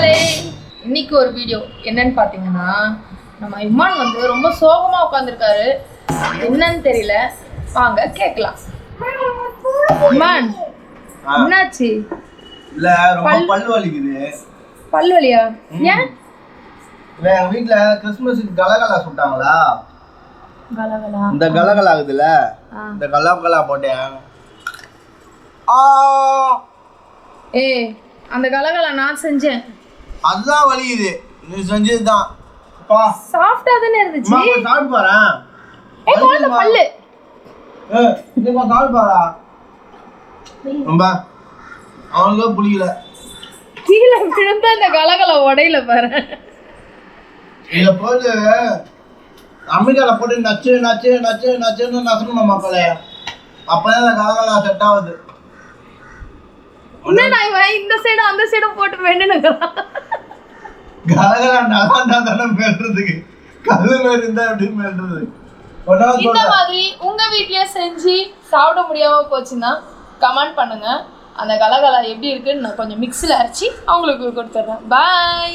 மக்களே இன்னைக்கு ஒரு வீடியோ என்னன்னு பார்த்தீங்கன்னா நம்ம இம்மான் வந்து ரொம்ப சோகமாக உட்காந்துருக்காரு என்னன்னு தெரியல. வாங்க கேட்கலாம். இம்மான். என்னாச்சு? இல்ல ரொம்ப பல்லு வலிக்குது. பல் வலியா? ஏன்? இல்ல எங்க வீட்ல கிறிஸ்துமஸுக்கு கலகலா சுட்டாங்களா? கலகலா? இந்த கலகலா ஆகுதுல்ல ஆ. இந்த கலகலா போட்டேன். ஆ. ஏய் அந்த கலகலா நான் செஞ்சேன். அதுதான் வலிக்குது நீ செஞ்சதுதான். அப்பா சாஃப்டா தானே இருந்துச்சு. அம்மா கொஞ்சம் சாப்பிட்டு பாரேன் ஏய் குழந்தை பல்லு. ஏய், நீ கொஞ்சம் சாப்பிட்டு பாரா ரொம்ப. அவனுக்கே பிடிக்கல கீழே விழுந்த அந்த கலகலா உடையில பாரு. இதை போட்டு அம்மிக்கால போட்டு நச்சு நச்சு நச்சு நச்சுன்னு நசணும் மக்களே அப்பதான் இந்த கலகலா செட் ஆகுது. இவன் இந்த சைடும் அந்த சைடும் போட்டு வேண்டுனுங்கிறான் கலகலா நல்லா தானே மேல்றதுக்கு. கல்லு மாரி இருந்தா எப்படி மேல்றது? இந்த மாதிரி உங்க வீட்லயே செஞ்சு சாப்பிட முடியாம போச்சுன்னா கமெண்ட் பண்ணுங்க. அந்த கலகலா எப்படி இருக்குன்னு நான் கொஞ்சம் மிக்ஸில் அரைச்சி அவங்களுக்கு கொடுத்துட்றேன் பாய்